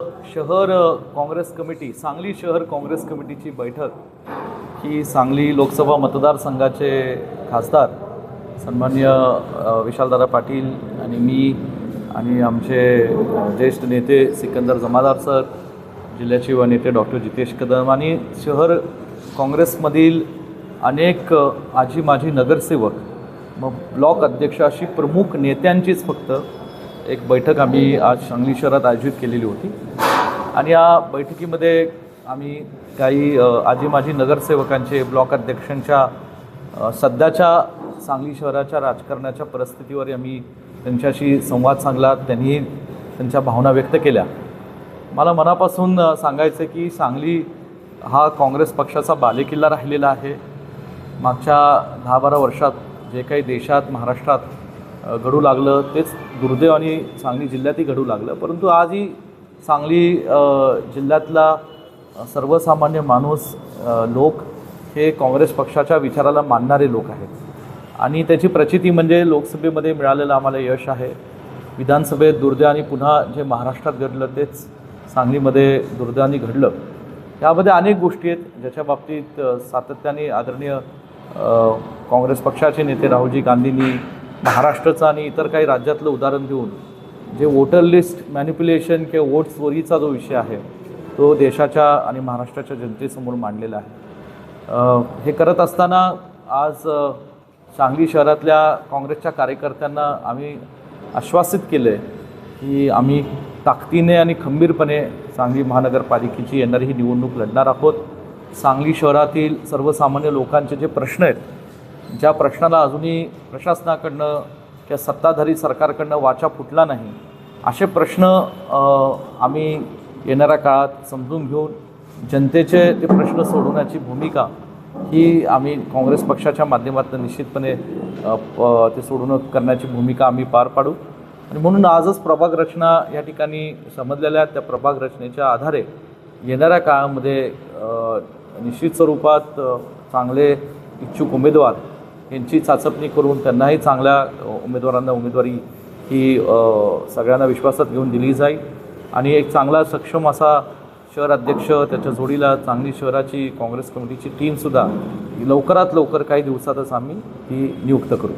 शहर काँग्रेस कमिटी सांगली शहर काँग्रेस कमिटीची बैठक ही सांगली लोकसभा मतदारसंघाचे खासदार सन्मान्य विशालदादा पाटील आणि मी आणि आमचे ज्येष्ठ नेते सिकंदर जमादार सर जिल्ह्याचे व नेते डॉक्टर जितेश कदम आणि शहर काँग्रेसमधील अनेक आजी माजी नगरसेवक मग ब्लॉक अध्यक्ष अशी प्रमुख नेत्यांचीच फक्त एक बैठक आम्ही आज सांगली शहरात आयोजित केलेली होती. आणि या बैठकीमध्ये आम्ही काही आजी माजी नगरसेवकांचे ब्लॉक अध्यक्षांच्या सध्याच्या सांगली शहराच्या राजकारणाच्या परिस्थितीवर आम्ही त्यांच्याशी संवाद सांगला त्यांनी त्यांच्या भावना व्यक्त केल्या. मला मनापासून सांगायचं आहे की सांगली हा काँग्रेस पक्षाचा बालेकिल्ला राहिलेला आहे. मागच्या दहा बारा वर्षात जे काही देशात महाराष्ट्रात घडू लागलं तेच दुर्दैव आणि सांगली जिल्ह्यातही घडू लागलं. परंतु आजही सांगली जिल्ह्यातला सर्वसामान्य माणूस लोक हे काँग्रेस पक्षाच्या विचाराला मानणारे लोक आहेत. आणि त्याची प्रचिती म्हणजे लोकसभेमध्ये मिळालेलं आम्हाला यश आहे. विधानसभेत दुर्दैव आणि पुन्हा जे महाराष्ट्रात घडलं तेच सांगलीमध्ये दुर्दैवाने घडलं. यामध्ये अनेक गोष्टी आहेत ज्याच्या बाबतीत सातत्याने आदरणीय काँग्रेस पक्षाचे नेते राहुलजी गांधींनी महाराष्ट्राचं आणि इतर काही राज्यातलं उदाहरण देऊन जे वोटर लिस्ट मॅन्युप्युलेशन किंवा वोट चोरीचा जो विषय आहे तो देशाच्या आणि महाराष्ट्राच्या जनतेसमोर मांडलेला आहे. हे करत असताना आज सांगली शहरातल्या काँग्रेसच्या कार्यकर्त्यांना आम्ही आश्वासित केलं आहे की आम्ही ताकदीने आणि खंबीरपणे सांगली महानगरपालिकेची येणारी ही निवडणूक लढणार आहोत. सांगली शहरातील सर्वसामान्य लोकांचे जे प्रश्न आहेत ज्या प्रश्नाला अजूनही प्रशासनाकडनं किंवा सत्ताधारी सरकारकडनं वाचा फुटला नाही असे प्रश्न आम्ही येणाऱ्या काळात समजून घेऊन जनतेचे ते प्रश्न सोडवण्याची भूमिका ही आम्ही काँग्रेस पक्षाच्या माध्यमातून निश्चितपणे प- ते सोडवणं करण्याची भूमिका आम्ही पार पाडू. आणि म्हणून आजच प्रभाग रचना या ठिकाणी समजलेल्या त्या प्रभाग रचनेच्या आधारे येणाऱ्या काळामध्ये निश्चित स्वरूपात चांगले इच्छुक उमेदवार यांची चाचपणी करून त्यांनाही चांगल्या उमेदवारांना उमेदवारी ही सगळ्यांना विश्वासात घेऊन दिली जाईल. आणि एक चांगला सक्षम असा शहर अध्यक्ष त्याच्या जोडीला चांगली शहराची काँग्रेस कमिटीची टीमसुद्धा लवकरात लवकर काही दिवसातच आम्ही ती नियुक्त करू.